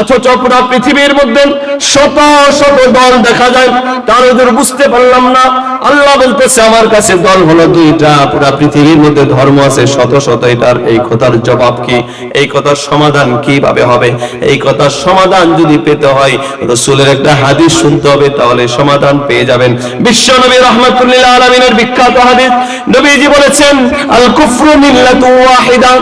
অথচ পুরো পৃথিবীর মধ্যে শত শত দল দেখা যায়, তার ওদের বুঝতে পারলাম না। আল্লাহ বলতেছে, আমার কাছে দল হলো দুইটা, পুরো পৃথিবীর মধ্যে ধর্ম আছে শত শত, এটার এই কথার জবাব কি? এই কথার সমাধান কীভাবে হবে? এই কথার সমাধান যদি পেতে হয়, রসুলের একটা হাদিস শুনতে হবে, তাহলে সমাধান পেয়ে যাবেন। বিশ্ব নবী রহমতুল্লাহ আলমিনের বিখ্যাত হাদিস, নবীজি বলেছেন আল কুফরু মিল্লাতু ওয়াহিদা।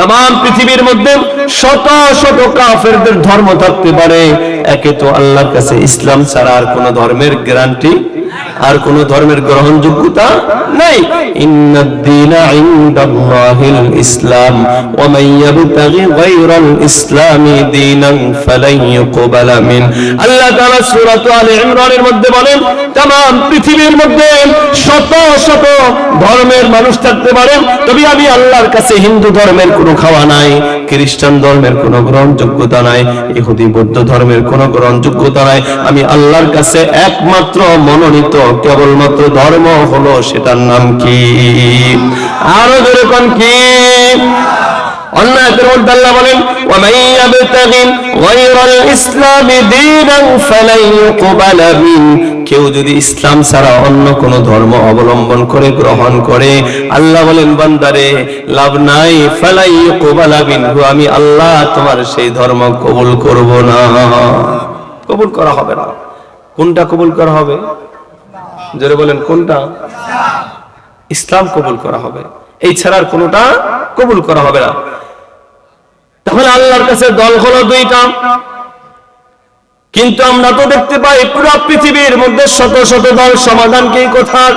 তাম পৃথিবীর মধ্যে শত শত কাফেরদের ধর্ম থাকতে পারে। একে তো আল্লাহর কাছে ইসলাম ছাড়া আর কোন ধর্মের গ্যারান্টি আর কোন ধর্মের গ্রহণযোগ্যতা নাই ইন্নাদ-দীনা ইনদাল্লাহিল ইসলাম ওয়া মান ইয়াবতাগি গায়রাল ইসলামি দীনান ফালান ইউকবালা মিন আল্লাহ তাআলা সূরা আলে ইমরানের মধ্যে বলেন तमाम পৃথিবীর মধ্যে শত শত ধর্মের মানুষ থাকতে পারে তবে আমি আল্লাহর কাছে হিন্দু ধর্মের কোনো খাওয়া নাই খ্রিস্টান ধর্মের কোনো গ্রহণযোগ্যতা নাই ইহুদি বৌদ্ধ ধর্মের কোনো গ্রহণযোগ্যতা নাই। আমি আল্লাহর কাছে একমাত্র মনোনীত, কেবলমাত্র ধর্ম হলো সেটার নাম কি? আরও যেরকম কি? অন্য আয়াতের মধ্যে আল্লাহ বলেন কেউ যদি ইসলাম ছাড়া অন্য কোন ধর্ম অবলম্বন করে, গ্রহণ করে, আল্লাহ বলেন, বান্দারে, লাভ নাই, ফেলাই কোবালা আমি আল্লাহ তোমার সেই ধর্ম কবুল করব না। কবুল করা হবে না। কোনটা কবুল করা হবে? জোরে বলেন, কোনটা? ইসলাম কবুল করা হবে। এই ছাড়ার কোনোটা কবুল করা হবে না। তাহলে আল্লাহর কাছে দল হলো দুইটা। কিন্তু আমরা তো দেখতে পাই পুরো পৃথিবীর মধ্যে শত শত দল সমাধান কি কোথার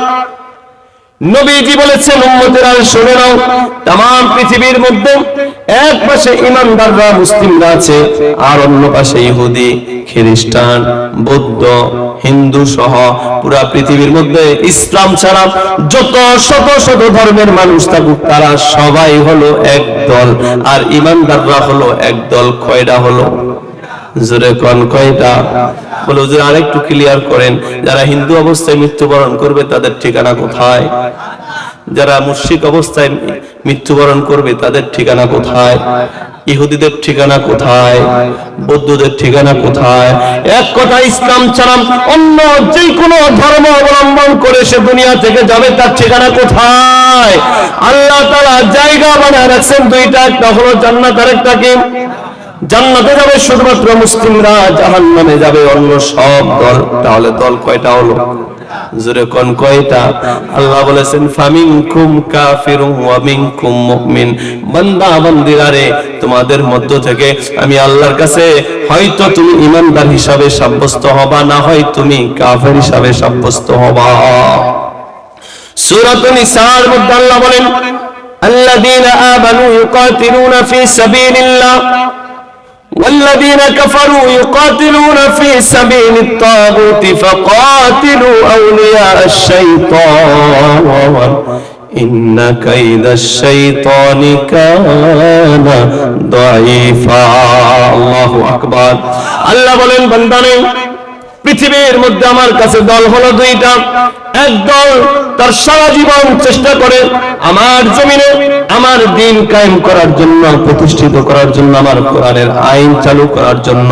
নবীজি বলেছেন, উম্মতেরা, শুনে নাও তাম পৃথিবীর মধ্যে এক পাশে ইমানদাররা, মুসলিমরা আছে, আর অন্য পাশে ইহুদি, খ্রিস্টান, বৌদ্ধ, হিন্দু সহ পুরা পৃথিবীর মধ্যে ইসলাম ছাড়া যত শত শত ধর্মের মানুষ থাকুক, তারা সবাই হলো এক দল আর ইমানদাররা হলো এক দল কয়টা হলো জোরে কন কয়টা? বলে হুজুর আরেকটু ক্লিয়ার করেন, যারা হিন্দু অবস্থায় মৃত্যুবরণ করবে তাদের ঠিকানা কোথায়? যারা মুশরিক অবস্থায় মৃত্যুবরণ করবে তাদের ঠিকানা কোথায়? ইহুদিদের ঠিকানা কোথায়? বৌদ্ধদের ঠিকানা কোথায়? এক কথা ইসলাম ছাড়া অন্য যে কোনো ধর্ম অবলম্বন করে সে দুনিয়া থেকে যাবে, তার ঠিকানা কোথায়? আল্লাহ তাআলা জায়গা বানায় রাখছেন, দুইটা, একটা হলো জান্নাত আর একটা কি? জান্নাতে যাবে শুধুমাত্র মুসলিমরা জাহান নামে যাবে অন্য সব দল। তাহলে দল কয়টা হলো? জোরে কোন কয়টা? আল্লাহ বলেছেন, ফামিনকুম কাফিরুম ওয়া মিনকুম মুমিন। বান্দা, বান্দিরারে, তোমাদের মধ্য থেকে আমি আল্লাহর কাছে, হয়তো তুমি ইমানদার হিসাবে সাব্যস্ত হবা, না হয় তুমি কাফের হিসাবে সাব্যস্ত হবা। সূরাতুন নিসার মধ্যে আল্লাহ বলেন, আল্লাযীনা আমানু ইউকাতিলুনা ফি সাবিলিল্লাহ। والذين كفروا يقاتلون في سبيل الطاغوت فقاتلوا أولياء الشيطان إن كيد الشيطان كان ضعيفا الله أكبر الله বলেন বান্দানে পৃথিবীর মধ্যে আমার কাছে দল হলো দুইটা এক দল তার সারা জীবন চেষ্টা করে আমার জমিনে, আমার দিন কায়েম করার জন্য, প্রতিষ্ঠিত করার জন্য, আমার কোরআনের আইন চালু করার জন্য।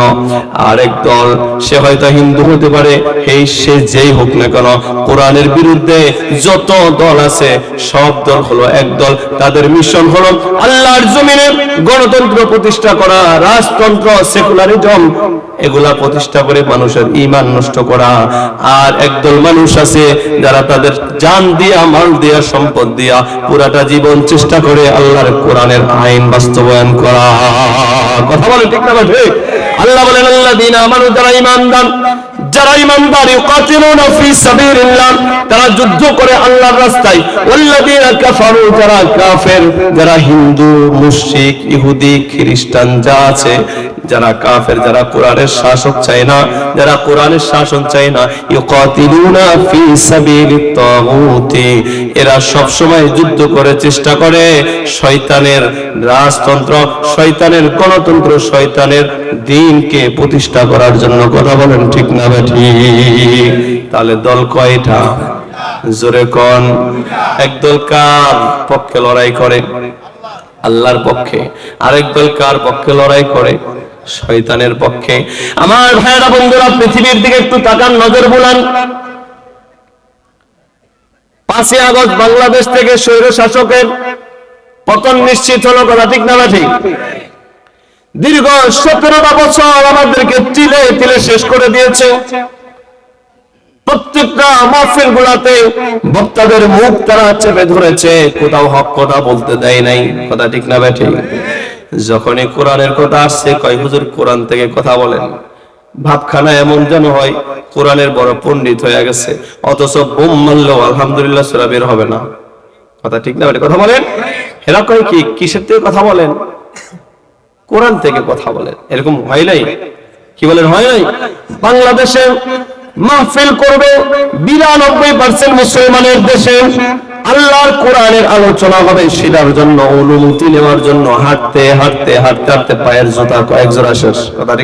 আরেক দল, সে হয়তো হিন্দু হতে পারে, এই সে যেই হোক না কেন, কোরআনের বিরুদ্ধে যত দল আছে, সব দল হলো এক দল। তাদের মিশন হলো আল্লাহর জমিনে গণতন্ত্র প্রতিষ্ঠা করা, রাজতন্ত্র, সেকুলারিজম, এগুলা প্রতিষ্ঠা করে মানুষের ইমান নষ্ট করা। আর একদল মানুষ আছে যারা তাদের জান দিয়া, মাল দিয়া, সম্পদ দিয়া পুরাটা জীবন চেষ্টা করে আল্লাহর কোরআনের আইন বাস্তবায়ন করা। কথা বলেন ঠিক না ঠিক আল্লাহ বলেন আল্লাহ দিন আমার যারা ইমানদার যারা ইমানদার ইউকাতিলুনা ফি সাবিলিল্লাহ, তারা যুদ্ধ করে আল্লাহর রাস্তায়। ওয়াল্লাযীনা কাফারু, যারা কাফের, যারা হিন্দু, মুশরিক, ইহুদি, খ্রিস্টান, যা আছে, যারা কাফের, যারা কোরআনের শাসক চায় না, যারা কোরআনের শাসন চায় না, ইউকাতিলুনা ফি সাবিলিত তাগুতি, এরা সব সময় যুদ্ধ করে চেষ্টা করে, শয়তানের রাজতন্ত্র, শয়তানের গণতন্ত্র, শয়তানের দিনকে প্রতিষ্ঠা করার জন্য। কথা বলেন ঠিক না ঠিক তাহলে দল কয়টা? জোরে কন। একদল কার পক্ষে লড়াই করে? আল্লাহর পক্ষে। আরেক দল কার পক্ষে লড়াই করে? শয়তানের পক্ষে। আমার ভাইয়েরা, বন্ধুরা, পৃথিবীর দিকে একটু তাকান, নজর বুলান। পাঁচই আগস্ট বাংলাদেশ থেকে স্বৈর শাসকের পতন নিশ্চিত হলো কথা ঠিক না ঠিক? দীর্ঘ সতেরোটা বছর আমাদেরকে তিলে তিলে শেষ করে দিয়েছে। প্রত্যেকটা মাহফিল গুলাতে বক্তাদের মুখ তারা চেপে ধরেছে, কোথাও হক কথা বলতে দেয় নাই, কথা ঠিক না যখনই কোরআনের কথা আসছে, কয় হুজুর কোরআন থেকে কথা বলেন ভাবখানা এমন যেন হয়, কোরআনের বড় পণ্ডিত হয়ে গেছে। অথচ বোম মারলেও আলহামদুলিল্লাহ সুরা বের হবে না। কথা ঠিক না কথা বলেন? এরা কয় কি, কিসের থেকে কথা বলেন? কোরআন থেকে কথা বলেন। এরকম হয় নাই? কি বলেন, হয় নাই? বাংলাদেশে মাহফিল করবে বিরানব্বই পার্সেন্ট মুসলমানের দেশে। আল্লাহর কোরআনের আলোচনা হবে সেটার জন্য, অনুমতি নেওয়ার জন্য। হাঁটতে হাঁটতে হাঁটতে হাঁটতে পায়ের জুতা কয়েক জোড়া শেষ। কথা